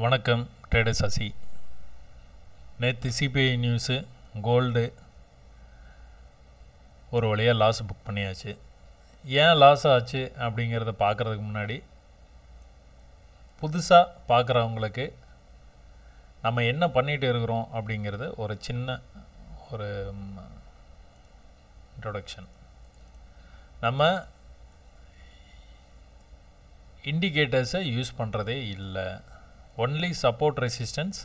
வணக்கம் ட்ரேடர் சசி நேற்று CBI news gold ஒரு வழியாக லாஸ் புக் பண்ணியாச்சு. ஏன் லாஸ் ஆச்சு அப்படிங்கிறத பார்க்குறதுக்கு முன்னாடி புதுசாக பார்க்குறவங்களுக்கு நம்ம என்ன பண்ணிகிட்டு இருக்கிறோம் அப்படிங்கிறது ஒரு சின்ன ஒரு இன்ட்ரொடக்ஷன் நம்ம இண்டிகேட்டர்ஸை யூஸ் பண்ணுறதே இல்லை. ஒன்லி சப்போர்ட் ரெசிஸ்டன்ஸ்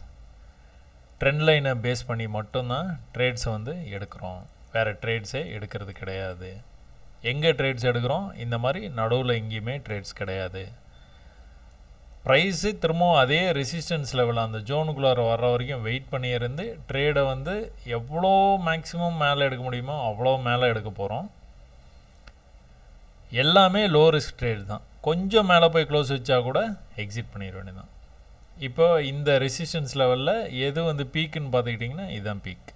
ட்ரெண்ட் லைனை பேஸ் பண்ணி மட்டும்தான் ட்ரேட்ஸை வந்து எடுக்கிறோம். வேறு ட்ரேட்ஸே எடுக்கிறது கிடையாது. எங்கே ட்ரேட்ஸ் எடுக்கிறோம்? இந்த மாதிரி நடுவில் எங்கேயுமே ட்ரேட்ஸ் கிடையாது. ப்ரைஸு திரும்பவும் அதே ரெசிஸ்டன்ஸ் லெவல் அந்த ஜோனுக்குள்ளார வர்ற வரைக்கும் வெயிட் பண்ணியிருந்து ட்ரேடை வந்து எவ்வளோ மேக்ஸிமம் மேலே எடுக்க முடியுமோ அவ்வளோ மேலே எடுக்க போகிறோம் எல்லாமே லோ ரிஸ்க் ட்ரேட் தான். கொஞ்சம் மேலே போய் க்ளோஸ் வச்சா கூட எக்ஸிட் பண்ணிட வேண்டியதான் இப்போ இந்த ரெசிஸ்டன்ஸ் லெவலில் எது வந்து பீக்குன்னு பார்த்துக்கிட்டிங்கன்னா இதுதான் பீக்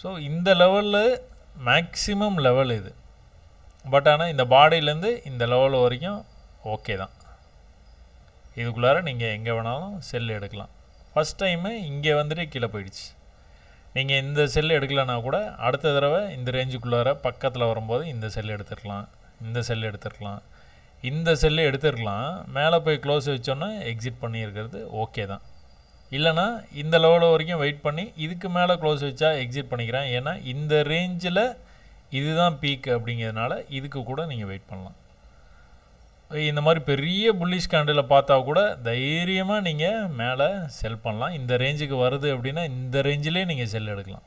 ஸோ இந்த லெவலில் மேக்ஸிமம் லெவல் இது. பட் ஆனால் இந்த பாடியிலேருந்து இந்த லெவல் வரைக்கும் ஓகே தான். இதுக்குள்ளார நீங்கள் எங்கே வேணாலும் செல் எடுக்கலாம். ஃபஸ்ட் டைமு இங்கே வந்துட்டு கீழே போயிடுச்சு. நீங்கள் இந்த செல் எடுக்கலைன்னா கூட அடுத்த தடவை இந்த ரேஞ்சுக்குள்ளார பக்கத்தில் வரும்போது இந்த செல் எடுத்துருக்கலாம் இந்த செல் எடுத்துருக்கலாம் இந்த செல்லு எடுத்துருக்கலாம். மேலே போய் க்ளோஸ் வச்சோன்னா எக்ஸிட் பண்ணியிருக்கிறது ஓகே தான். இல்லைனா இந்த லெவலில் வரைக்கும் வெயிட் பண்ணி இதுக்கு மேலே க்ளோஸ் வச்சா எக்ஸிட் பண்ணிக்கிறேன். ஏன்னா இந்த ரேஞ்சில் இதுதான் பீக் அப்படிங்கிறதுனால இதுக்கு கூட நீங்கள் வெயிட் பண்ணலாம். இந்த மாதிரி பெரிய புல்லிஷ் கேண்டில் பார்த்தா கூட தைரியமாக நீங்கள் மேலே செல் பண்ணலாம். இந்த ரேஞ்சுக்கு வருது அப்படின்னா இந்த ரேஞ்சிலே நீங்கள் செல் எடுக்கலாம்.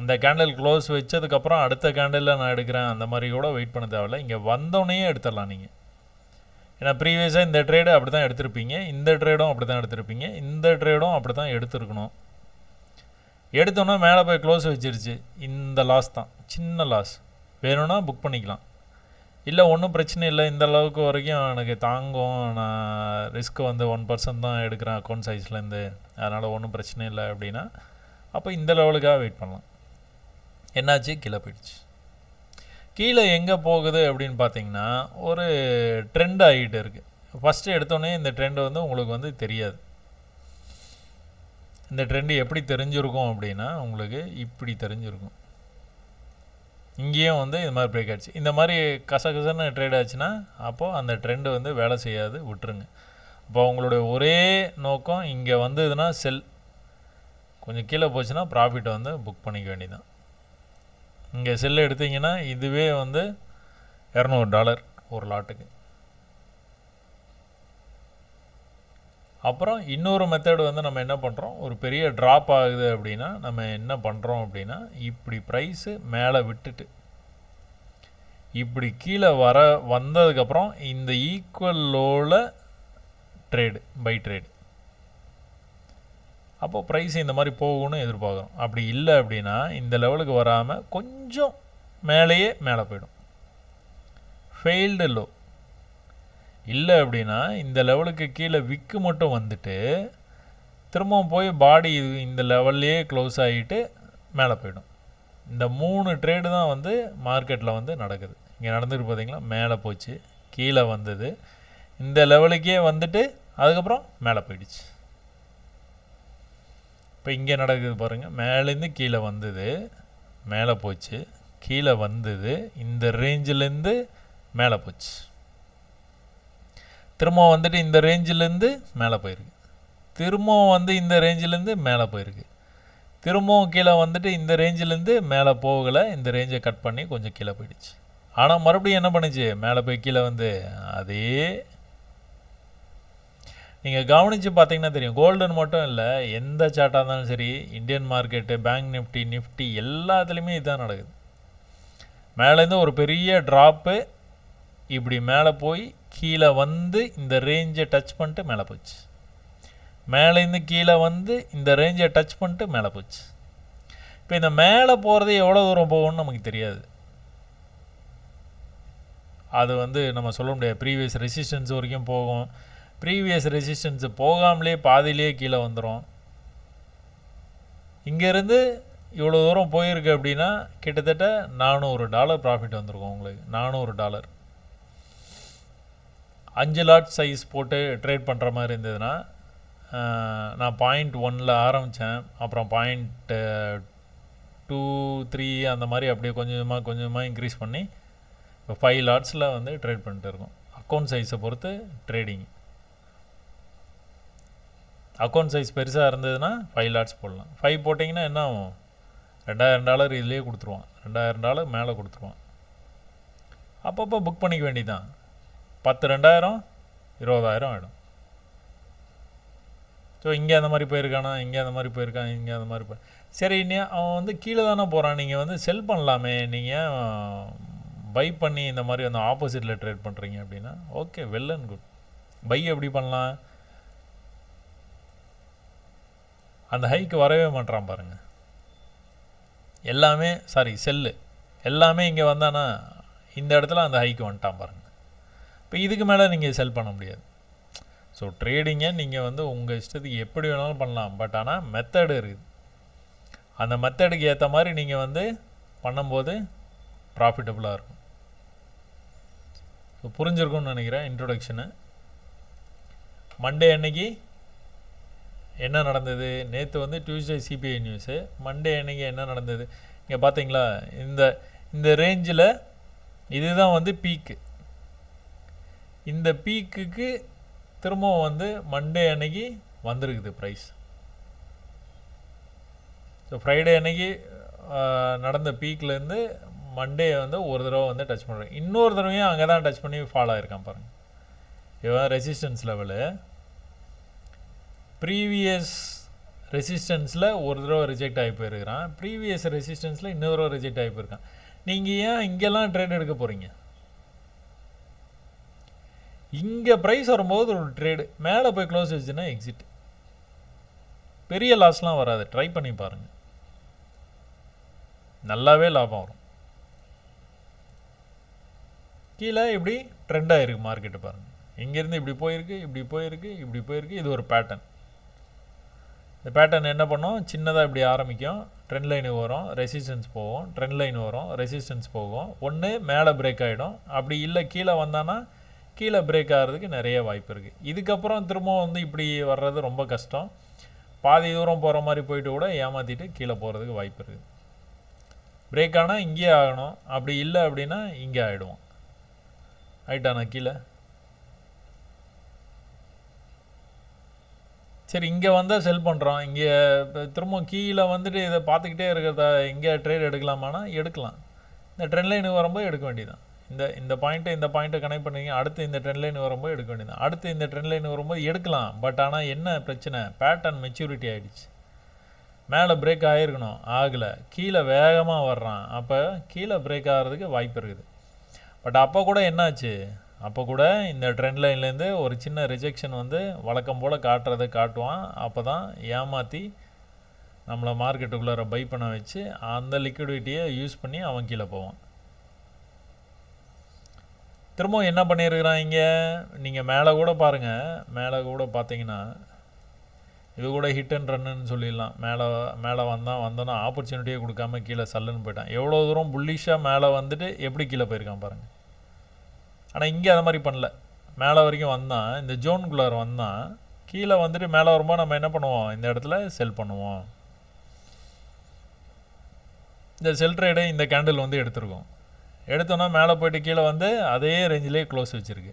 இந்த கேண்டில் க்ளோஸ் வச்சதுக்கப்புறம் அடுத்த கேண்டிலில் நான் எடுக்கிறேன். அந்த மாதிரி கூட வெயிட் பண்ண தேவையில்ல. இங்கே வந்தோடனே எடுத்துடலாம் நீங்கள் ஏன்னா ப்ரீவியஸாக இந்த ட்ரேடு அப்படி தான் எடுத்திருப்பீங்க. இந்த ட்ரேடும் அப்படி தான் எடுத்திருப்பீங்க. இந்த ட்ரேடும் அப்படி தான் எடுத்துருக்கணும். எடுத்தோன்னா மேலே போய் க்ளோஸ் வச்சிருச்சு. இந்த லாஸ் தான். சின்ன லாஸ் வேணும்னா புக் பண்ணிக்கலாம். இல்லை ஒன்றும் பிரச்சனை இல்லை. இந்த அளவுக்கு வரைக்கும் எனக்கு தாங்கும். நான் ரிஸ்க் வந்து ஒன் பர்சன்ட் தான் எடுக்கிறேன் அக்கௌண்ட் சைஸ்லேருந்து அதனால் ஒன்றும் பிரச்சனை இல்லை அப்படின்னா அப்போ இந்த லெவலுக்காக வெயிட் பண்ணலாம். என்னாச்சு? கீழே போயிடுச்சு. கீழே எங்கே போகுது அப்படின்னு பார்த்தீங்கன்னா ஒரு ட்ரெண்ட் ஆகிட்டு இருக்குது ஃபஸ்ட்டு எடுத்தோடனே இந்த ட்ரெண்டு வந்து உங்களுக்கு வந்து தெரியாது. இந்த ட்ரெண்டு எப்படி தெரிஞ்சிருக்கும் அப்படின்னா உங்களுக்கு இப்படி தெரிஞ்சிருக்கும். இங்கேயும் வந்து இது மாதிரி பிரேக் ஆச்சு. இந்த மாதிரி கசகசன்னு ட்ரேட் ஆச்சுன்னா அப்போது அந்த ட்ரெண்டு வந்து வேலை செய்யாது விட்டுருங்க. அப்போ உங்களுடைய ஒரே நோக்கம் இங்கே வந்ததுன்னா செல் கொஞ்சம் கீழே போச்சுன்னா ப்ராஃபிட்டை வந்து புக் பண்ணிக்க வேண்டியதான் இங்கே செல்லு எடுத்தீங்கன்னா இதுவே வந்து இரநூறு டாலர் ஒரு லாட்டுக்கு. அப்புறம் இன்னொரு மெத்தடு வந்து நம்ம என்ன பண்ணுறோம் ஒரு பெரிய ட்ராப் ஆகுது அப்படின்னா நம்ம என்ன பண்ணுறோம் அப்படின்னா இப்படி ப்ரைஸு மேலே விட்டுட்டு இப்படி கீழே வர வந்ததுக்கப்புறம் இந்த ஈக்குவல் லோவில் ட்ரேடு பை ட்ரேடு அப்போது ப்ரைஸ் இந்த மாதிரி போகும்னு எதிர்பார்க்குறோம் அப்படி இல்லை அப்படின்னா இந்த லெவலுக்கு வராமல் கொஞ்சம் மேலேயே மேலே போயிடும். ஃபெயில்டு லோ இல்லை அப்படின்னா இந்த லெவலுக்கு கீழே விக்கு மட்டும் வந்துட்டு திரும்பவும் போய் பாடி இது இந்த லெவல்லையே க்ளோஸ் ஆகிட்டு மேலே போயிடும். இந்த மூணு ட்ரேடு தான் வந்து மார்க்கெட்டில் வந்து நடக்குது. இங்கே நடந்துட்டு பார்த்தீங்களா மேலே போச்சு. கீழே வந்தது. இந்த லெவலுக்கே வந்துட்டு அதுக்கப்புறம் மேலே போயிடுச்சு. இப்போ இங்கே நடக்குது பாருங்கள் மேலேருந்து கீழே வந்தது மேலே போச்சு. கீழே வந்தது இந்த ரேஞ்சிலேருந்து மேலே போச்சு. திரும்ப வந்துட்டு இந்த ரேஞ்சிலேருந்து மேலே போயிருக்கு. திரும்பவும் வந்து இந்த ரேஞ்சிலேருந்து மேலே போயிருக்கு. திரும்பவும் கீழே வந்துட்டு இந்த ரேஞ்சிலேருந்து மேலே போகலை. இந்த ரேஞ்சை கட் பண்ணி கொஞ்சம் கீழே போயிடுச்சு. ஆனால் மறுபடியும் என்ன பண்ணுச்சு? மேலே போய் கீழே வந்து அதே நீங்கள் கவனித்து பார்த்தீங்கன்னா தெரியும். கோல்டன் மட்டும் இல்லை எந்த சார்ட்டாக இருந்தாலும் சரி Indian market bank Nifty Nifty எல்லாத்துலேயுமே இதுதான் நடக்குது. மேலேருந்து ஒரு பெரிய ட்ராப்பு இப்படி மேலே போய் கீழே வந்து இந்த ரேஞ்சை டச் பண்ணிட்டு மேலே போச்சு. மேலேருந்து கீழே வந்து இந்த ரேஞ்சை டச் பண்ணிட்டு மேலே போச்சு. இப்போ இந்த மேலே போகிறது எவ்வளோ தூரம் போகும்னு நமக்கு தெரியாது. அது வந்து நம்ம சொல்ல முடியாது. ப்ரீவியஸ் ரெசிஸ்டன்ஸ் வரைக்கும் போகும். ப்ரீவியஸ் ரெசிஸ்டன்ஸு போகாமலே பாதியிலே கீழே வந்துடும் இங்கேருந்து இவ்வளோ தூரம் போயிருக்கு அப்படின்னா கிட்டத்தட்ட நானூறு டாலர் ப்ராஃபிட் வந்திருக்கும் உங்களுக்கு. நானூறு டாலர். அஞ்சு லாட் சைஸ் போட்டு ட்ரேட் பண்ணுற மாதிரி இருந்ததுன்னா நான் பாயிண்ட் ஒனில் ஆரம்பித்தேன் அப்புறம் பாயிண்ட் டூ த்ரீ அந்த மாதிரி அப்படியே கொஞ்சமாக கொஞ்சமாக இன்க்ரீஸ் பண்ணி இப்போ ஃபைவ் லாட்ஸில் வந்து ட்ரேட் பண்ணிட்டு இருக்கோம். அக்கௌண்ட் சைஸை பொறுத்து ட்ரேடிங் அக்கௌண்ட் சைஸ் பெருசாக இருந்ததுன்னா ஃபைவ் லாட்ஸ் போடலாம். ஃபைவ் போட்டிங்கன்னா என்ன ஆகும்? ரெண்டாயிரம் டாலர் இதுலேயே கொடுத்துருவான். ரெண்டாயிரம் டாலர் மேலே கொடுத்துருவான். அப்பப்போ புக் பண்ணிக்க வேண்டியதான் பத்து ரெண்டாயிரம் இருபதாயிரம் ஆகிடும் ஸோ இங்கே அந்த மாதிரி போயிருக்கானா? இங்கே அந்த மாதிரி போயிருக்கான்? இங்கே அந்த மாதிரி போய். சரி நீ அவன் வந்து கீழே தானே போகிறான் நீங்கள் வந்து செல் பண்ணலாமே. நீங்கள் பை பண்ணி இந்த மாதிரி வந்து ஆப்போசிட்டில் ட்ரேட் பண்ணுறீங்க அப்படின்னா okay well and good buy எப்படி பண்ணலாம்? அந்த ஹைக்கு வரவே மாட்றான் பாருங்கள் எல்லாமே சாரி செல்லு. எல்லாமே இங்கே வந்தானா இந்த இடத்துல அந்த ஹைக்கு வந்துட்டான் பாருங்கள் இப்போ இதுக்கு மேலே நீங்கள் செல் பண்ண முடியாது. ஸோ ட்ரேடிங்கை நீங்கள் வந்து உங்கள் இஷ்டத்துக்கு எப்படி வேணாலும் பண்ணலாம். பட் ஆனால் மெத்தடு இருக்குது அந்த மெத்தடுக்கு ஏற்ற மாதிரி நீங்கள் வந்து பண்ணும்போது ப்ராஃபிட்டபுளாக இருக்கும். ஸோ புரிஞ்சிருக்கும்னு நினைக்கிறேன் இன்ட்ரொடக்ஷனு மண்டே அன்னைக்கு என்ன நடந்தது? நேற்று வந்து டியூஸ்டே சிபிஐ நியூஸு மண்டே அன்னைக்கு என்ன நடந்தது? இங்கே பார்த்தீங்களா இந்த இந்த ரேஞ்சில் இதுதான் வந்து பீக்கு இந்த பீக்குக்கு திரும்பவும் வந்து மண்டே அன்னைக்கு வந்திருக்குது ப்ரைஸ் ஸோ ஃப்ரைடே அன்னைக்கு நடந்த பீக்லேருந்து மண்டே வந்து ஒரு தடவை வந்து டச் பண்ணுறேன் இன்னொரு தடவையும் அங்கே தான் டச் பண்ணி ஃபாலோ ஆகிருக்கான் பாருங்கள் இவன் ரெசிஸ்டன்ஸ் லெவலு ப்ரீவியஸ் ரெசிஸ்டன்ஸில் ஒரு தடவை ரிஜெக்ட் ஆகி போயிருக்கிறான். ப்ரீவியஸ் ரெசிஸ்டன்ஸில் இன்னொரு தடவை ரிஜெக்ட் ஆகி போயிருக்கான். நீங்கள் ஏன் இங்கெல்லாம் ட்ரேட் எடுக்க போகிறீங்க இங்கே ப்ரைஸ் வரும்போது ஒரு ட்ரேடு மேலே போய் க்ளோஸ் வச்சுன்னா எக்ஸிட் பெரிய லாஸ்லாம் வராது. ட்ரை பண்ணி பாருங்கள் நல்லாவே லாபம் வரும். கீழே இப்படி ட்ரெண்டாக இருக்குது மார்க்கெட்டு பாருங்கள் இங்கேருந்து இப்படி போயிருக்கு இப்படி போயிருக்கு இப்படி போயிருக்கு. இது ஒரு பேட்டர்ன் இந்த பேட்டர்ன் என்ன பண்ணும்? சின்னதாக இப்படி ஆரம்பிக்கும். ட்ரெண்ட் லைனு வரும். ரெசிஸ்டன்ஸ் போகும். ட்ரெண்ட் லைன் வரும். ரெசிஸ்டன்ஸ் போகும். ஒன்று மேலே பிரேக் ஆகிடும் அப்படி இல்லை கீழே வந்தானா கீழே பிரேக் ஆகிறதுக்கு நிறைய வாய்ப்பு இருக்குது இதுக்கப்புறம் திரும்பவும் வந்து இப்படி வர்றது ரொம்ப கஷ்டம். பாதி தூரம் போகிற மாதிரி போயிட்டு கூட ஏமாற்றிட்டு கீழே போகிறதுக்கு வாய்ப்பு இருக்குது பிரேக் ஆனால் இங்கேயே ஆகணும். அப்படி இல்லை அப்படின்னா இங்கே ஆகிடுவோம் ஆயிட்டானா கீழே. சரி இங்கே வந்தால் செல் பண்ணுறோம் இங்கே இப்போ திரும்ப கீழே வந்துட்டு இதை பார்த்துக்கிட்டே இருக்கிறதா இங்கே ட்ரேட் எடுக்கலாமானா எடுக்கலாம். இந்த ட்ரெண்ட் லைனுக்கு வரும்போது எடுக்க வேண்டியதான் இந்த இந்த பாயிண்ட்டை இந்த பாயிண்ட்டை கனெக்ட் பண்ணுவீங்க அடுத்து இந்த ட்ரெண்ட் லைன் வரும்போது எடுக்க வேண்டியதான் அடுத்து இந்த ட்ரெண்ட் லைன் வரும்போது எடுக்கலாம். பட் ஆனால் என்ன பிரச்சனை? பேட்டர்ன் மெச்சூரிட்டி ஆகிடுச்சு மேலே பிரேக் ஆகிருக்கணும் ஆகலை. கீழே வேகமாக வர்றான். அப்போ கீழே பிரேக் ஆகிறதுக்கு வாய்ப்பு இருக்குது. பட் அப்போ கூட என்னாச்சு? அப்போ கூட இந்த ட்ரெண்ட் லைன்லேருந்து ஒரு சின்ன ரிஜெக்ஷன் வந்து வழக்கம் போல் காட்டுறதை காட்டுவான். அப்போ தான் ஏமாற்றி நம்மளை மார்க்கெட்டுக்குள்ளார பை பண்ண வச்சு அந்த லிக்விடிட்டியை யூஸ் பண்ணி அவன் கீழே போவான். திரும்பவும் என்ன பண்ணியிருக்கிறான் இங்கே? நீங்கள் மேலே கூட பாருங்கள் மேலே கூட பார்த்தீங்கன்னா இது கூட ஹிட் அண்ட் ரன்னுன்னு சொல்லிடலாம். மேலே மேலே வந்தான் வந்தோன்னா ஆப்பர்ச்சுனிட்டியே கொடுக்காம கீழே சல்லுன்னு போயிட்டான். எவ்வளோ தூரம் புல்லிஷாக மேலே வந்துட்டு எப்படி கீழே போயிருக்கான் பாருங்கள் ஆனால் இங்கே அது மாதிரி பண்ணல. மேலே வரைக்கும் வந்தான் இந்த ஜோன்குள்ளார் வந்தான் கீழே வந்துட்டு மேலே வரும்போது நம்ம என்ன பண்ணுவோம்? இந்த இடத்துல செல் பண்ணுவோம். இந்த செல் ட்ரேடை இந்த கேண்டில் வந்து எடுத்திருக்கோம். எடுத்தோன்னா மேலே போயிட்டு கீழே வந்து அதே ரேஞ்சிலே க்ளோஸ் வச்சுருக்கு.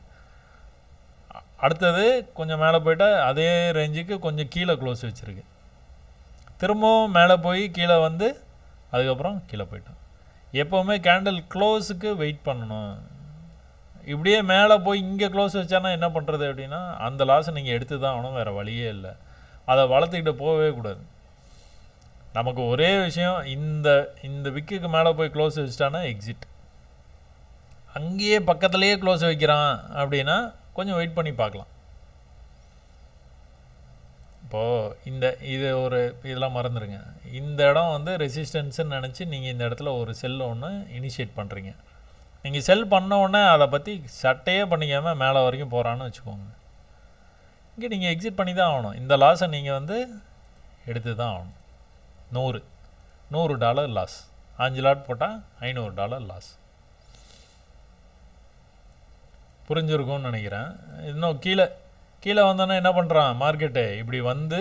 அடுத்தது கொஞ்சம் மேலே போயிட்டால் அதே ரேஞ்சுக்கு கொஞ்சம் கீழே க்ளோஸ் வச்சுருக்கு. திரும்பவும் மேலே போய் கீழே வந்து அதுக்கப்புறம் கீழே போயிட்டோம். எப்போவுமே கேண்டில் க்ளோஸுக்கு வெயிட் பண்ணணும். இப்படியே மேலே போய் இங்கே க்ளோஸ் வச்சானா என்ன பண்ணுறது அப்படின்னா அந்த லாஸை நீங்கள் எடுத்து தான் ஆகணும் வேறு வழியே இல்லை. அதை வளர்த்துக்கிட்டு போகவே கூடாது. நமக்கு ஒரே விஷயம் இந்த இந்த விக்குக்கு மேலே போய் க்ளோஸ் வச்சிட்டானா எக்ஸிட் அங்கேயே பக்கத்துலேயே க்ளோஸ் வைக்கிறான் அப்படின்னா கொஞ்சம் வெயிட் பண்ணி பார்க்கலாம். இப்போது இந்த இது ஒரு இதெல்லாம் மறந்துடுங்க இந்த இடம் வந்து ரெசிஸ்டன்ஸுன்னு நினச்சி நீங்கள் இந்த இடத்துல ஒரு செல் ஒன்று இனிஷியேட் பண்ணுறீங்க நீங்கள் செல் பண்ணவுடனே அதை பற்றி சட்டையே பண்ணிக்காமல் மேலே வரைக்கும் போகிறான்னு வச்சுக்கோங்க. இங்கே நீங்கள் எக்ஸிட் பண்ணி தான் ஆகணும். இந்த லாஸை நீங்கள் வந்து எடுத்து தான் ஆகணும். நூறு. நூறு டாலர் லாஸ் அஞ்சு லாட் போட்டால் ஐநூறு டாலர் லாஸ் புரிஞ்சுருக்கும்னு நினைக்கிறேன். இன்னும் கீழே கீழே வந்தோன்னா என்ன பண்ணுறான் மார்க்கெட்டு இப்படி வந்து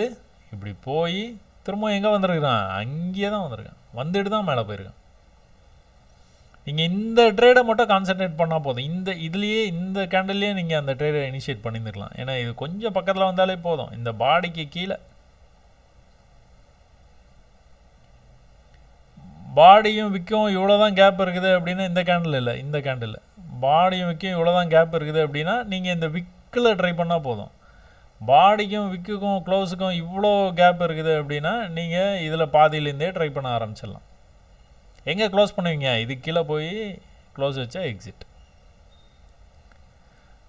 இப்படி போய் திரும்ப எங்கே வந்திருக்கிறான்? அங்கேயே தான் வந்திருக்கான். வந்துட்டு தான் மேலே போயிருக்கான். நீங்கள் இந்த ட்ரேடை மட்டும் கான்சென்ட்ரேட் பண்ணால் போதும். இந்த இதுலேயே இந்த கேண்டல்லையே நீங்கள் அந்த ட்ரேடை இனிஷியேட் பண்ணியிருந்துக்கலாம் ஏன்னா இது கொஞ்சம் பக்கத்தில் வந்தாலே போதும். இந்த பாடிக்கு கீழே. பாடியும் விற்கும் இவ்வளோ தான் கேப் இருக்குது அப்படின்னா இந்த கேண்டில் இல்லை இந்த கேண்டில் பாடியும் விற்கும் இவ்வளோ தான் கேப் இருக்குது அப்படின்னா நீங்கள் இந்த விக்கில் ட்ரை பண்ணால் போதும். பாடிக்கும் விக்குக்கும் க்ளோஸுக்கும் இவ்வளோ கேப் இருக்குது அப்படின்னா நீங்கள் இதில் பாதியிலேருந்தே ட்ரை பண்ண ஆரம்பிச்சிடலாம். எங்கே க்ளோஸ் பண்ணுவீங்க? இது கீழே போய் க்ளோஸ் வச்சா எக்ஸிட்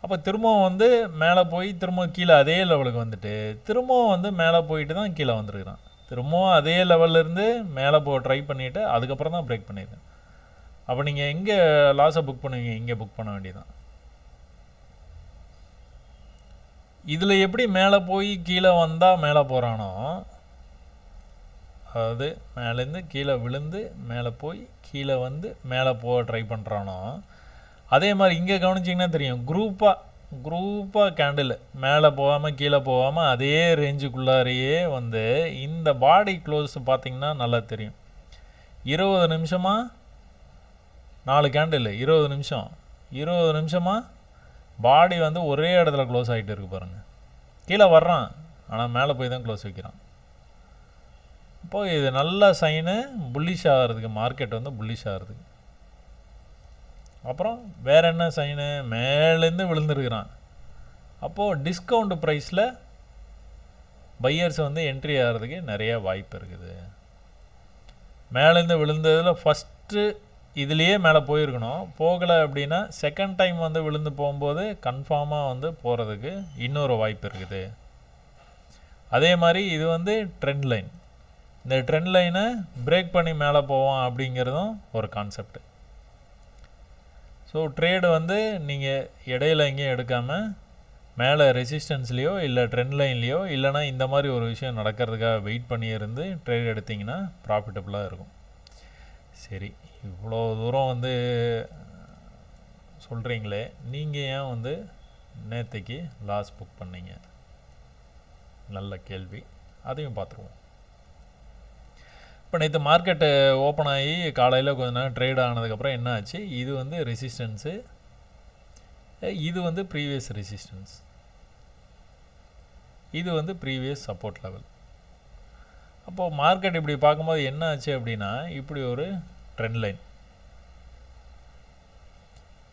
அப்போ திரும்பவும் வந்து மேலே போய் திரும்ப கீழே அதே லெவலுக்கு வந்துட்டு திரும்பவும் வந்து மேலே போயிட்டு தான் கீழே வந்திருக்கிறான். திரும்பவும் அதே லெவல்லேருந்து மேலே போ ட்ரை பண்ணிவிட்டு அதுக்கப்புறம் தான் பிரேக் பண்ணியிருக்கேன் அப்போ நீங்கள் எங்கே லாஸை புக் பண்ணுவீங்க? இங்கே புக் பண்ண வேண்டியதான் இதில் எப்படி மேலே போய் கீழே வந்தால் மேலே போகிறானோ அதாவது மேலேருந்து கீழே விழுந்து மேலே போய் கீழே வந்து மேலே போக ட்ரை பண்ணுறானோ அதே மாதிரி இங்கே கவனிச்சிங்கன்னா தெரியும். குரூப்பாக குரூப்பாக கேண்டில் மேலே போகாமல் கீழே போகாமல் அதே ரேஞ்சுக்குள்ளாரையே வந்து இந்த பாடி க்ளோஸ் பார்த்திங்கன்னா நல்லா தெரியும். இருபது நிமிஷமாக நாலு கேண்டில் இருபது நிமிஷம். இருபது நிமிஷமாக பாடி வந்து ஒரே இடத்துல க்ளோஸ் ஆகிட்டு இருக்கு பாருங்கள் கீழே வர்றான் ஆனால் மேலே போய் தான் க்ளோஸ் வைக்கிறான். இப்போ இது நல்ல சைனு புல்லிஷ் ஆகிறதுக்கு மார்க்கெட் வந்து புல்லிஷ் ஆகிறதுக்கு அப்புறம் வேறு என்ன சைனு மேலேருந்து விழுந்துருக்கிறான். அப்போது டிஸ்கவுண்ட் ப்ரைஸில் பையர்ஸ் வந்து என்ட்ரி ஆகிறதுக்கு நிறைய வாய்ப்பு இருக்குது. மேலேருந்து விழுந்ததில் ஃபஸ்ட்டு இதுலேயே மேலே போயிருக்கணும். போகலை அப்படின்னா செகண்ட் டைம் வந்து விழுந்து போகும்போது கன்ஃபார்மாக வந்து போகிறதுக்கு இன்னொரு வாய்ப்பு இருக்குது. அதே மாதிரி இது வந்து ட்ரெண்ட் லைன் இந்த ட்ரெண்ட் லைனை பிரேக் பண்ணி மேலே போவோம் அப்படிங்கிறதும் ஒரு கான்செப்ட் ஸோ ட்ரேடு வந்து நீங்கள் இடையில எங்கேயும் எடுக்காமல் மேலே ரெசிஸ்டன்ஸ்லேயோ இல்லை ட்ரெண்ட் லைன்லேயோ இல்லைனா இந்த மாதிரி ஒரு விஷயம் நடக்கிறதுக்காக வெயிட் பண்ணி இருந்து ட்ரேட் எடுத்திங்கன்னா ப்ராஃபிட்டபுளாக இருக்கும். சரி இவ்வளோ தூரம் வந்து சொல்கிறீங்களே நீங்கள் ஏன் வந்து நேற்றுக்கு லாஸ் புக் பண்ணீங்க? நல்ல கேள்வி. அதையும் பார்த்துருவோம். இப்போ நேற்று மார்க்கெட்டு ஓப்பன் ஆகி காலையில் கொஞ்ச நேரம் ட்ரேட் ஆனதுக்கப்புறம் என்ன ஆச்சு இது வந்து ரெசிஸ்டன்ஸு இது வந்து ப்ரீவியஸ் ரெசிஸ்டன்ஸ் இது வந்து ப்ரீவியஸ் சப்போர்ட் லெவல் அப்போது மார்க்கெட் இப்படி பார்க்கும்போது என்ன ஆச்சு அப்படின்னா இப்படி ஒரு ட்ரெண்ட் லைன்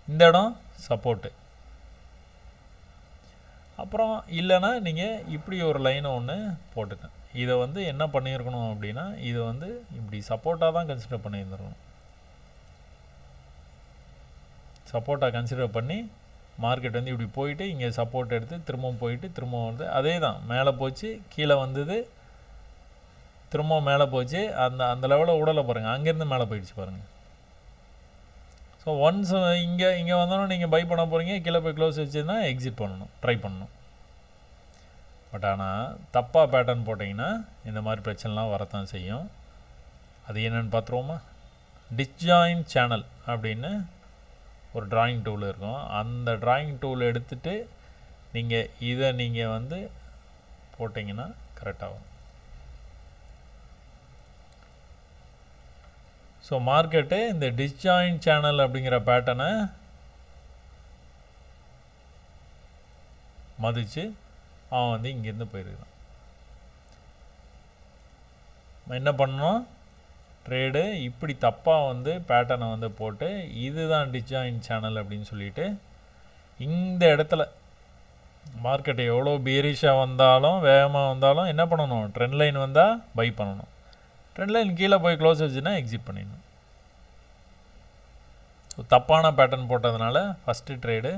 இந்த இடம் சப்போர்ட்டு அப்புறம் இல்லைன்னா நீங்கள் இப்படி ஒரு லைனை ஒன்று போட்டுக்கேன் இதை வந்து என்ன பண்ணியிருக்கணும் அப்படின்னா இதை வந்து இப்படி சப்போர்ட்டாக தான் கன்சிடர் பண்ணியிருந்துருக்கணும். சப்போர்ட்டாக கன்சிடர் பண்ணி மார்க்கெட் வந்து இப்படி போயிட்டு இங்கே சப்போர்ட் எடுத்து திரும்பவும் போயிட்டு திரும்பவும் வந்து அதே தான். மேலே போச்சு கீழே வந்தது திரும்பவும் மேலே போச்சு அந்த அந்த லெவலில் உடலை பாருங்கள் அங்கேருந்து மேலே போயிடுச்சு பாருங்கள் ஸோ ஒன்ஸ் இங்கே இங்கே வந்தோன்னே நீங்கள் பை பண்ண போகிறீங்க கீழே போய் க்ளோஸ் வச்சுன்னா எக்ஸிட் பண்ணணும் ட்ரை பண்ணணும். பட் ஆனால் தப்பாக பேட்டர்ன் போட்டிங்கன்னா இந்த மாதிரி பிரச்சனைலாம் வரத்தான் செய்யும். அது என்னென்னு பார்த்துருவோமா? டிஸ்ஜாயின் சேனல் அப்படின்னு ஒரு ட்ராயிங் டூல் இருக்கும். அந்த ட்ராயிங் டூல் எடுத்துகிட்டு நீங்கள் இதை நீங்கள் வந்து போட்டிங்கன்னா கரெக்டாகும் ஸோ மார்க்கெட்டு இந்த டிஸ்ஜாயின் சேனல் அப்படிங்கிற பேட்டனை மதித்து அவன் வந்து இங்கேருந்து போயிருக்கான். என்ன பண்ணணும்? ட்ரேடு இப்படி தப்பாக வந்து பேட்டர்னை வந்து போட்டு இதுதான் டிஜாயின் சேனல் அப்படின்னு சொல்லிட்டு இந்த இடத்துல மார்க்கெட் எவ்வளோ பீரிஷாக வந்தாலும் வேகமாக வந்தாலும் என்ன பண்ணணும்? ட்ரெண்ட் லைன் வந்தால் பை பண்ணணும். ட்ரெண்ட் லைன் கீழே போய் க்ளோஸ் வச்சுன்னா எக்ஸிட் பண்ணிடணும். தப்பான பேட்டர்ன் போட்டதுனால ஃபஸ்ட்டு ட்ரேடு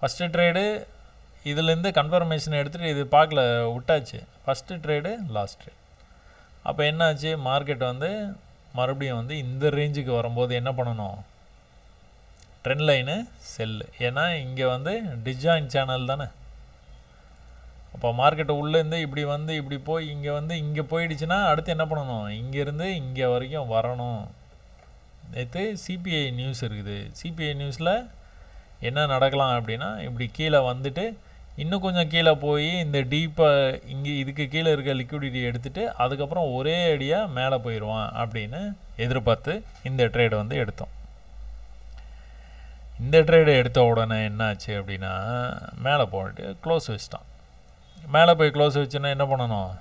ஃபஸ்ட்டு ட்ரேடு இதுலேருந்து கன்ஃபர்மேஷன் எடுத்துகிட்டு இது பார்க்கல விட்டாச்சு. ஃபஸ்ட்டு ட்ரேடு லாஸ்ட் ட்ரேட் அப்போ என்னாச்சு? மார்க்கெட் வந்து மறுபடியும் வந்து இந்த ரேஞ்சுக்கு வரும்போது என்ன பண்ணணும்? ட்ரெண்ட் லைனு செல்லு ஏன்னா இங்கே வந்து டிஜாயின் சேனல் தானே. அப்போ மார்க்கெட்டு உள்ளேருந்து இப்படி வந்து இப்படி போய் இங்கே வந்து இங்கே போயிடுச்சுன்னா அடுத்து என்ன பண்ணணும்? இங்கேருந்து இங்கே வரைக்கும் வரணும். நேற்று சிபிஐ நியூஸ் இருக்குது. சிபிஐ நியூஸில் என்ன நடக்கலாம் அப்படின்னா இப்படி கீழே வந்துட்டு இன்னும் கொஞ்சம் கீழே போய் இந்த டீப்பாக இங்கே இதுக்கு கீழே இருக்க லிக்விடிட்டி எடுத்துகிட்டு அதுக்கப்புறம் ஒரே அடியாக மேலே போயிடுவான் அப்படின்னு எதிர்பார்த்து இந்த ட்ரேடை வந்து எடுத்தோம். இந்த ட்ரேடை எடுத்த உடனே என்னாச்சு அப்படின்னா மேலே போயிட்டு க்ளோஸ் வச்சிட்டான். மேலே போய் க்ளோஸ் வச்சுன்னா என்ன பண்ணணும்?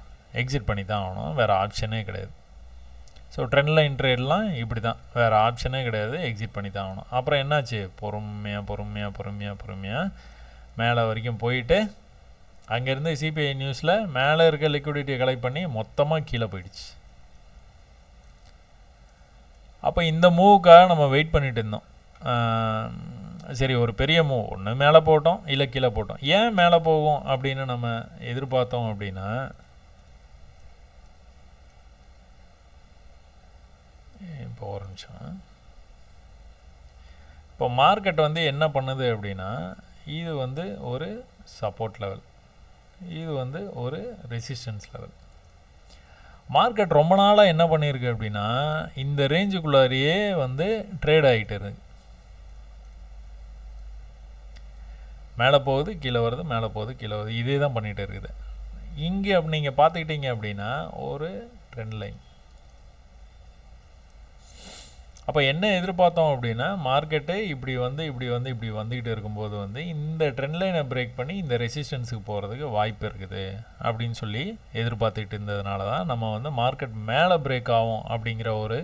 எக்ஸிட் பண்ணி தான் ஆகணும். வேறு ஆப்ஷனே கிடையாது. ஸோ ட்ரெண்ட் லைன் ட்ரேட்லாம் இப்படி தான். வேறு ஆப்ஷனே கிடையாது. எக்ஸிட் பண்ணி தான் ஆகணும். அப்புறம் என்னாச்சு? பொறுமையாக பொறுமையாக பொறுமையாக பொறுமையாக மேலே வரைக்கும் போயிட்டு அங்கேருந்து சிபிஐ நியூஸில் மேலே இருக்க லிக்விடிட்டியை கலெக்ட் பண்ணி மொத்தமாக கீழே போயிடுச்சு. அப்போ இந்த மூவுக்காக நம்ம வெயிட் பண்ணிட்டு இருந்தோம். சரி ஒரு பெரிய மூவ். ஒன்று மேலே போட்டோம் இல்லை கீழே போட்டோம். ஏன் மேலே போகும் அப்படின்னு நம்ம எதிர்பார்த்தோம் அப்படின்னா இப்போ ஒரு நிமிஷம். இப்போ மார்க்கெட் வந்து என்ன பண்ணுது அப்படின்னா இது வந்து ஒரு சப்போர்ட் லெவல் இது வந்து ஒரு ரெசிஸ்டன்ஸ் லெவல் மார்க்கெட் ரொம்ப நாளாக என்ன பண்ணியிருக்கு அப்படின்னா இந்த ரேஞ்சுக்குள்ளாரியே வந்து ட்ரேட் ஆகிட்டு இருக்கு. மேலே போகுது கீழே வருது மேலே போகுது கீழே வருது. இதே தான் பண்ணிகிட்டு இருக்குது. இங்கே அப்படி நீங்கள் பார்த்துக்கிட்டீங்க அப்படின்னா ஒரு ட்ரெண்ட் லைன் அப்போ என்ன எதிர்பார்த்தோம் அப்படின்னா மார்க்கெட்டு இப்படி வந்து இப்படி வந்து இப்படி வந்துக்கிட்டு இருக்கும்போது வந்து இந்த ட்ரெண்ட் லைனை பிரேக் பண்ணி இந்த ரெசிஸ்டன்ஸுக்கு போகிறதுக்கு வாய்ப்பு இருக்குது அப்படின்னு சொல்லி எதிர்பார்த்துக்கிட்டு இருந்ததுனால தான் நம்ம வந்து மார்க்கெட் மேலே பிரேக் ஆகும் அப்படிங்கிற ஒரு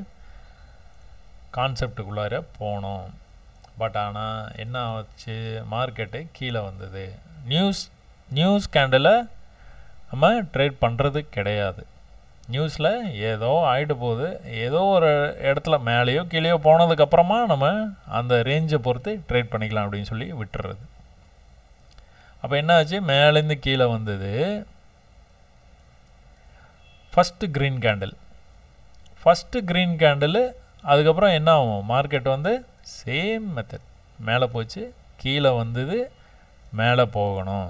கான்செப்டுக்குள்ளார போனோம். பட் ஆனால் என்ன ஆச்சு? மார்க்கெட்டு கீழே வந்தது. நியூஸ் நியூஸ் கேண்டில் நம்ம ட்ரேட் பண்ணுறது கிடையாது. நியூஸில் ஏதோ ஆகிட்டு போகுது. ஏதோ ஒரு இடத்துல மேலேயோ கீழேயோ போனதுக்கப்புறமா நம்ம அந்த ரேஞ்சை பொறுத்து ட்ரேட் பண்ணிக்கலாம் அப்படின்னு சொல்லி விட்டுறது. அப்போ என்னாச்சு? மேலேருந்து கீழே வந்தது. First green candle first green candle அதுக்கப்புறம் என்ன ஆகும்? மார்க்கெட் வந்து சேம் மெத்தட் மேலே போச்சு கீழே வந்தது மேலே போகணும்.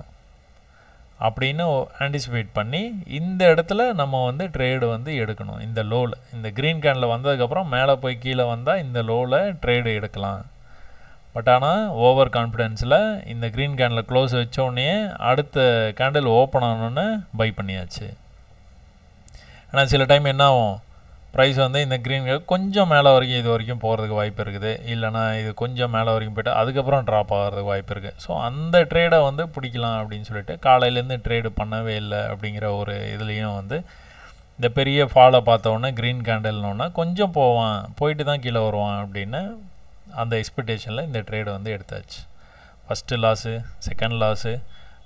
அப்படின்னு ஆன்டிசிபேட் பண்ணி இந்த இடத்துல நம்ம வந்து ட்ரேடு வந்து எடுக்கணும். இந்த லோவில் இந்த க்ரீன் கேண்டில் வந்ததுக்கப்புறம் மேலே போய் கீழே வந்தால் இந்த லோவில் ட்ரேடு எடுக்கலாம். பட் ஆனால் ஓவர் கான்ஃபிடென்ஸில் இந்த க்ரீன் கேனில் க்ளோஸ் வச்சோடனே அடுத்த கேண்டில் ஓப்பன் ஆனோன்னு பை பண்ணியாச்சு. ஆனால் சில டைம் என்ன ஆகும்? ப்ரைஸ் வந்து இந்த க்ரீன் கொஞ்சம் மேலே வரைக்கும் இது வரைக்கும் போகிறதுக்கு வாய்ப்பு இருக்குது. இல்லைனா இது கொஞ்சம் மேலே வரைக்கும் போய்ட்டு அதுக்கப்புறம் ட்ராப் ஆகிறதுக்கு வாய்ப்பு இருக்குது ஸோ அந்த ட்ரேடை வந்து பிடிக்கலாம் அப்படின்னு சொல்லிட்டு காலையிலேருந்து ட்ரேடு பண்ணவே இல்லை அப்படிங்கிற ஒரு இதுலேயும் வந்து இந்த பெரிய ஃபாலை பார்த்தோன்னே க்ரீன் கேண்டல்னோன்னா கொஞ்சம் போவான் போயிட்டு தான் கீழே வருவான் அப்படின்னு அந்த எக்ஸ்பெக்டேஷனில் இந்த ட்ரேடு வந்து எடுத்தாச்சு. First loss second loss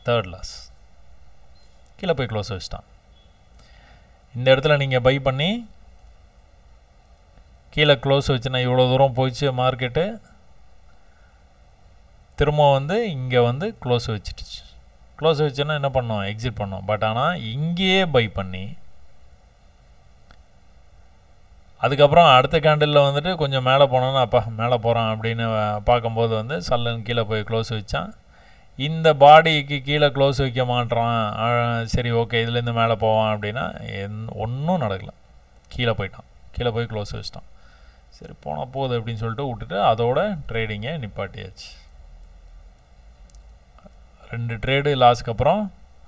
third loss கீழே போய் க்ளோஸ் வச்சிட்டான். இந்த இடத்துல நீங்கள் பை பண்ணி கீழே க்ளோஸ் வச்சுனா இவ்வளோ தூரம் போயிடுச்சு மார்க்கெட்டு திரும்ப வந்து இங்கே வந்து க்ளோஸ் வச்சுட்டுச்சு க்ளோஸ் வச்சுன்னா என்ன பண்ணோம்? எக்ஸிட் பண்ணோம். பட் ஆனால் இங்கேயே பை பண்ணி அதுக்கப்புறம் அடுத்த கேண்டிலில் வந்துட்டு கொஞ்சம் மேலே போனோன்னா அப்பா மேலே போகிறான் அப்படின்னு பார்க்கும்போது வந்து சல்லுன்னு கீழே போய் க்ளோஸ் வச்சான். இந்த பாடிக்கு கீழே க்ளோஸ் வைக்க மாட்டான் சரி ஓகே இதுலேருந்து மேலே போவான் அப்படின்னா என் ஒன்றும் நடக்கலை. கீழே போயிட்டான். கீழே போய் க்ளோஸ் வச்சிட்டான். சரி போனால் போகுது அப்படின்னு சொல்லிட்டு விட்டுட்டு அதோட ட்ரேடிங்கை நிப்பாட்டியாச்சு. ரெண்டு ட்ரேடு லாஸ்க்கு அப்புறம்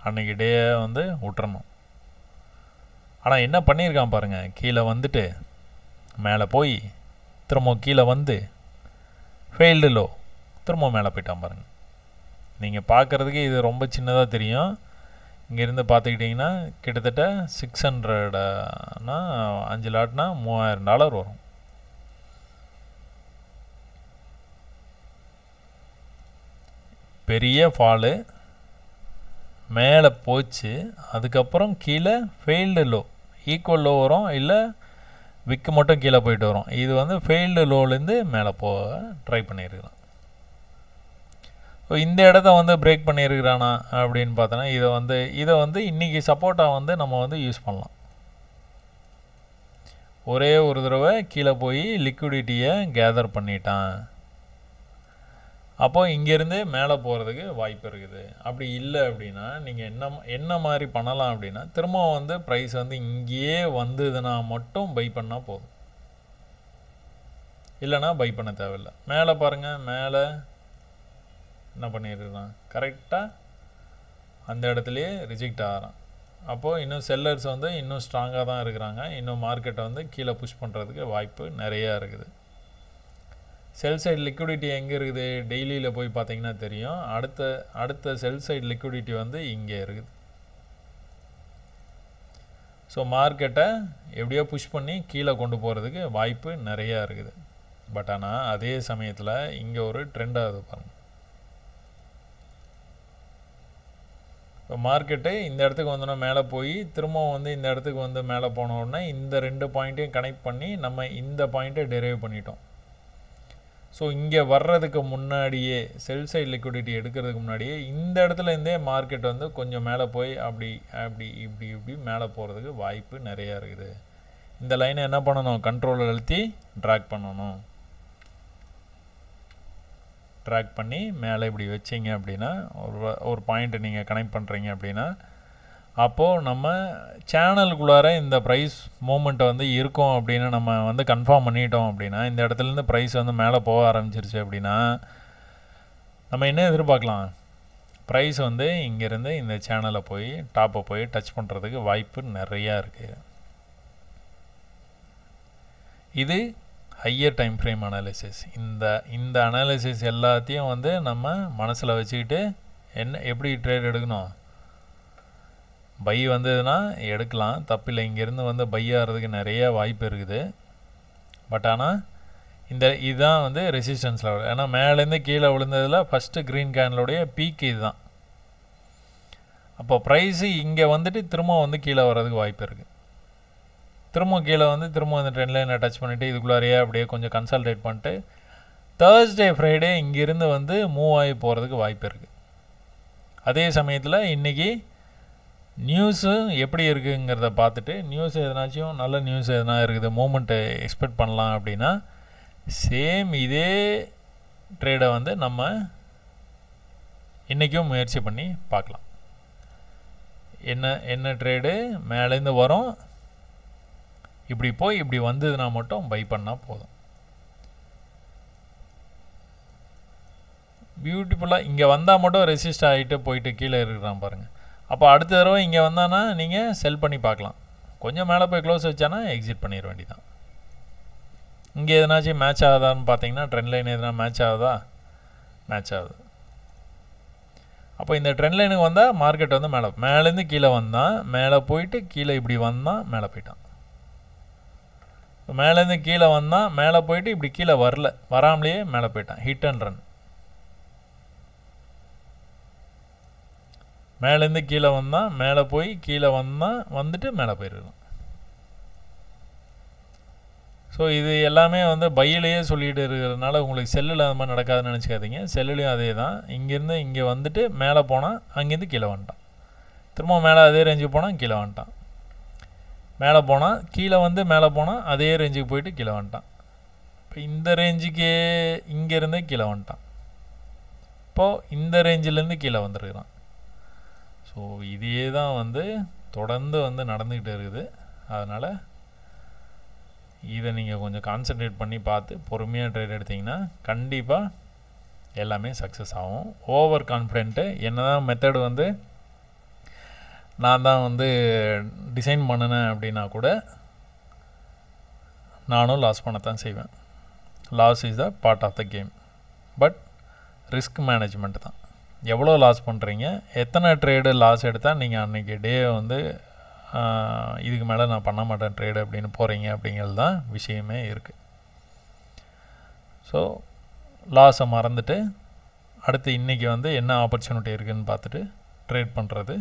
அன்றைக்கி டே வந்து விட்டுறணும். ஆனால் என்ன பண்ணியிருக்கான் பாருங்கள் கீழே வந்துட்டு மேலே போய் திரும்ப கீழே வந்து ஃபெயில்டு லோ திரும்ப மேலே போயிட்டான் பாருங்கள் நீங்கள் பார்க்குறதுக்கு இது ரொம்ப சின்னதாக தெரியும். இங்கேருந்து பார்த்துக்கிட்டிங்கன்னா கிட்டத்தட்ட சிக்ஸ் ஹண்ட்ரட்னா அஞ்சு லாட்னா மூவாயிரம் டாலர் வரும். பெரிய ஃபாலு மேலே போச்சு அதுக்கப்புறம் கீழே ஃபெயில்டு லோ ஈக்குவல் லோ வரும் இல்லை விக்கு மட்டும் கீழே போயிட்டு வரும். இது வந்து ஃபெயில்டு லோலேருந்து மேலே போக ட்ரை பண்ணியிருக்கலாம் ஸோ இந்த இடத்த வந்து பிரேக் பண்ணியிருக்கிறானா அப்படின்னு பார்த்தோன்னா இதை வந்து இதை வந்து இன்றைக்கி சப்போர்ட்டாக வந்து நம்ம வந்து யூஸ் பண்ணலாம். ஒரே ஒரு தடவை கீழே போய் லிக்விடிட்டியை கேதர் பண்ணிட்டான். அப்போது இங்கேருந்து மேலே போகிறதுக்கு வாய்ப்பு இருக்குது. அப்படி இல்லை அப்படின்னா நீங்கள் என்ன என்ன மாதிரி பண்ணலாம் அப்படின்னா திரும்ப வந்து ப்ரைஸ் வந்து இங்கேயே வந்ததுன்னா மட்டும் பை பண்ணால் போதும். இல்லைனா பை பண்ண தேவையில்லை. மேலே பாருங்கள் மேலே என்ன பண்ணிடுறான் கரெக்டாக அந்த இடத்துலையே ரிஜெக்ட் ஆகிறான். அப்போது இன்னும் செல்லர்ஸ் வந்து இன்னும் ஸ்ட்ராங்காக தான் இருக்கிறாங்க. இன்னும் மார்க்கெட்டை வந்து கீழே புஷ் பண்ணுறதுக்கு வாய்ப்பு நிறையா இருக்குது. செல் சைடு லிக்விடிட்டி எங்கே இருக்குது? டெய்லியில் போய் பார்த்தீங்கன்னா தெரியும். அடுத்த அடுத்த செல் சைடு லிக்விடிட்டி வந்து இங்கே இருக்குது. ஸோ மார்க்கெட்டை எப்படியோ புஷ் பண்ணி கீழே கொண்டு போகிறதுக்கு வாய்ப்பு நிறையா இருக்குது. பட் ஆனால் அதே சமயத்தில் இங்கே ஒரு ட்ரெண்ட் பாருங்கள் இப்போ மார்க்கெட்டு இந்த இடத்துக்கு வந்தோன்னா மேலே போய் திரும்பவும் வந்து இந்த இடத்துக்கு வந்து மேலே போன உடனே இந்த ரெண்டு பாயிண்ட்டையும் கனெக்ட் பண்ணி நம்ம இந்த பாயிண்ட்டை டெரைவ் பண்ணிட்டோம். ஸோ இங்கே வர்றதுக்கு முன்னாடியே செல் சைடு லிக்விடிட்டி எடுக்கிறதுக்கு முன்னாடியே இந்த இடத்துல இருந்தே மார்க்கெட் வந்து கொஞ்சம் மேலே போய் அப்படி அப்படி இப்படி இப்படி மேலே போகிறதுக்கு வாய்ப்பு நிறையா இருக்குது. இந்த லைனை என்ன பண்ணணும்? கண்ட்ரோல் அழுத்தி ட்ராக் பண்ணணும். ட்ராக் பண்ணி மேலே இப்படி வச்சிங்க அப்படின்னா ஒரு ஒரு பாயிண்ட்டை நீங்கள் கனெக்ட் பண்ணுறீங்க அப்படின்னா அப்போது நம்ம சேனலுக்குள்ளார இந்த ப்ரைஸ் மூமெண்ட் வந்து இருக்கும் அப்படின்னு நம்ம வந்து கன்ஃபார்ம் பண்ணிட்டோம் அப்படின்னா இந்த இடத்துலேருந்து ப்ரைஸ் வந்து மேலே போக ஆரம்பிச்சிருச்சு அப்படின்னா நம்ம என்ன எதிர்பார்க்கலாம்? ப்ரைஸ் வந்து இங்கேருந்து இந்த சேனலை போய் டாப்பை போய் டச் பண்ணுறதுக்கு வாய்ப்பு நிறையா இருக்குது இது ஹையர் டைம் ஃப்ரேம் அனாலிசிஸ் இந்த இந்த அனாலிசிஸ் எல்லாத்தையும் வந்து நம்ம மனசில் வச்சுக்கிட்டு என்ன எப்படி ட்ரேட் எடுக்கணும்? பை வந்ததுன்னா எடுக்கலாம். தப்பில்லை. இங்கேருந்து வந்து பை ஆகிறதுக்கு நிறைய வாய்ப்பு இருக்குது. பட் ஆனால் இந்த இதுதான் வந்து ரெசிஸ்டன்ஸ் லெவல் ஏன்னா மேலேருந்து கீழே விழுந்ததில் ஃபஸ்ட்டு க்ரீன் கேனலுடைய பீக் இதுதான். அப்போ ப்ரைஸு இங்கே வந்துட்டு திரும்ப வந்து கீழே வர்றதுக்கு வாய்ப்பு இருக்குது திரும்ப கீழே வந்து திரும்ப வந்து ட்ரெண்ட் லைனை டச் பண்ணிவிட்டு இதுக்குள்ளாரையே அப்படியே கொஞ்சம் கன்சல்டேட் பண்ணிட்டு தேர்ஸ்டே ஃப்ரைடே இங்கேருந்து வந்து மூவ் ஆகி போகிறதுக்கு வாய்ப்பு இருக்குது அதே சமயத்தில் இன்றைக்கி நியூஸு எப்படி இருக்குங்கிறத பார்த்துட்டு நியூஸ் எதனாச்சும் நல்ல நியூஸ் எதனா இருக்குது மூமெண்ட்டை எக்ஸ்பெக்ட் பண்ணலாம் அப்படின்னா சேம் இதே ட்ரேடை வந்து நம்ம இன்றைக்கும் முயற்சி பண்ணி பார்க்கலாம். என்ன என்ன ட்ரேடு மேலேருந்து வரும் இப்படி போய் இப்படி வந்ததுன்னா மட்டும் பை பண்ணால் போதும். பியூட்டிஃபுல்லாக இங்கே வந்தால் மட்டும் ரெசிஸ்ட் ஆகிட்டு போயிட்டு கீழே இருக்கிறான் பாருங்கள் அப்போ அடுத்த தடவை இங்கே வந்தானா நீங்கள் செல் பண்ணி பார்க்கலாம். கொஞ்சம் மேலே போய் க்ளோஸ் வச்சானா எக்ஸிட் பண்ணிட வேண்டிதான் இங்கே எதனாச்சும் மேட்ச் ஆகுதான்னு பார்த்தீங்கன்னா ட்ரெண்ட் லைன் எதனா மேட்ச் ஆகுதா? மேட்ச் ஆகுது. அப்போ இந்த ட்ரெண்ட் லைனுக்கு வந்தால் மார்க்கெட் வந்து மேலே மேலேருந்து கீழே வந்தான். மேலே போயிட்டு கீழே இப்படி வந்தான் மேலே போயிட்டான். இப்போ மேலேருந்து கீழே வந்தான் மேலே போயிட்டு இப்படி கீழே வரல வராமலேயே மேலே போயிட்டான். ஹிட் அண்ட் ரன் மேலேருந்து கீழே வந்தால் மேலே போய் கீழே வந்தால் வந்துட்டு மேலே போயிருக்கலாம் ஸோ இது எல்லாமே வந்து பையிலேயே சொல்லிகிட்டு இருக்கிறதுனால உங்களுக்கு செல்லில் அந்த மாதிரி நடக்காதுன்னு நினச்சிக்காதீங்க. செல்லுலேயும் அதே தான் இங்கேருந்து இங்கே வந்துட்டு மேலே போனால் அங்கேருந்து கீழே வந்துட்டான். திரும்ப மேலே அதே ரேஞ்சுக்கு போனால் கீழே வந்துட்டான். மேலே போனால் கீழே வந்து மேலே போனால் அதே ரேஞ்சுக்கு போயிட்டு கீழே வந்துட்டான். இப்போ இந்த ரேஞ்சுக்கே இங்கேருந்தே கீழே வந்துட்டான். இப்போது இந்த ரேஞ்சிலேருந்து கீழே வந்துருக்குறான். ஸோ இதே தான் வந்து தொடர்ந்து வந்து நடந்துக்கிட்டு இருக்குது. அதனால் இதை நீங்கள் கொஞ்சம் கான்சென்ட்ரேட் பண்ணி பார்த்து பொறுமையாக ட்ரேட் எடுத்திங்கன்னா கண்டிப்பாக எல்லாமே சக்ஸஸ் ஆகும். ஓவர் கான்ஃபிடென்ட்டு என்ன தான் மெத்தடு வந்து நான் தான் வந்து டிசைன் பண்ணினேன் அப்படின்னா கூட நானும் லாஸ் பண்ணத்தான் செய்வேன். Loss is the part of the game but risk management தான். எவ்வளோ லாஸ் பண்ணுறீங்க எத்தனை ட்ரேடு லாஸ் எடுத்தால் நீங்கள் அன்றைக்கி டே வந்து இதுக்கு மேலே நான் பண்ண மாட்டேன் ட்ரேடு அப்படின்னு போகிறீங்க அப்படிங்கிறது தான் விஷயமே இருக்குது ஸோ லாஸை மறந்துட்டு அடுத்து இன்றைக்கி வந்து என்ன ஆப்பர்ச்சுனிட்டி இருக்குதுன்னு பார்த்துட்டு ட்ரேட் பண்ணுறது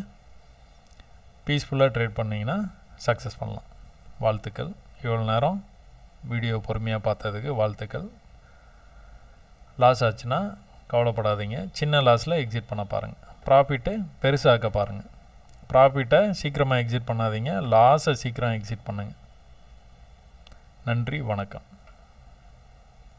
பீஸ்ஃபுல்லாக ட்ரேட் பண்ணிங்கன்னா சக்ஸஸ் பண்ணலாம். வாழ்த்துக்கள். இவ்வளோ நேரம் வீடியோ பொறுமையாக பார்த்ததுக்கு வாழ்த்துக்கள். லாஸ் ஆச்சுன்னா கவலைப்படாதீங்க. சின்ன லாஸில் எக்ஸிட் பண்ண பாருங்கள் ப்ராஃபிட்டு பெருசாக்க பாருங்கள் ப்ராஃபிட்டை சீக்கிரமாக எக்ஸிட் பண்ணாதீங்க. லாஸை சீக்கிரம் எக்ஸிட் பண்ணுங்கள் நன்றி வணக்கம்.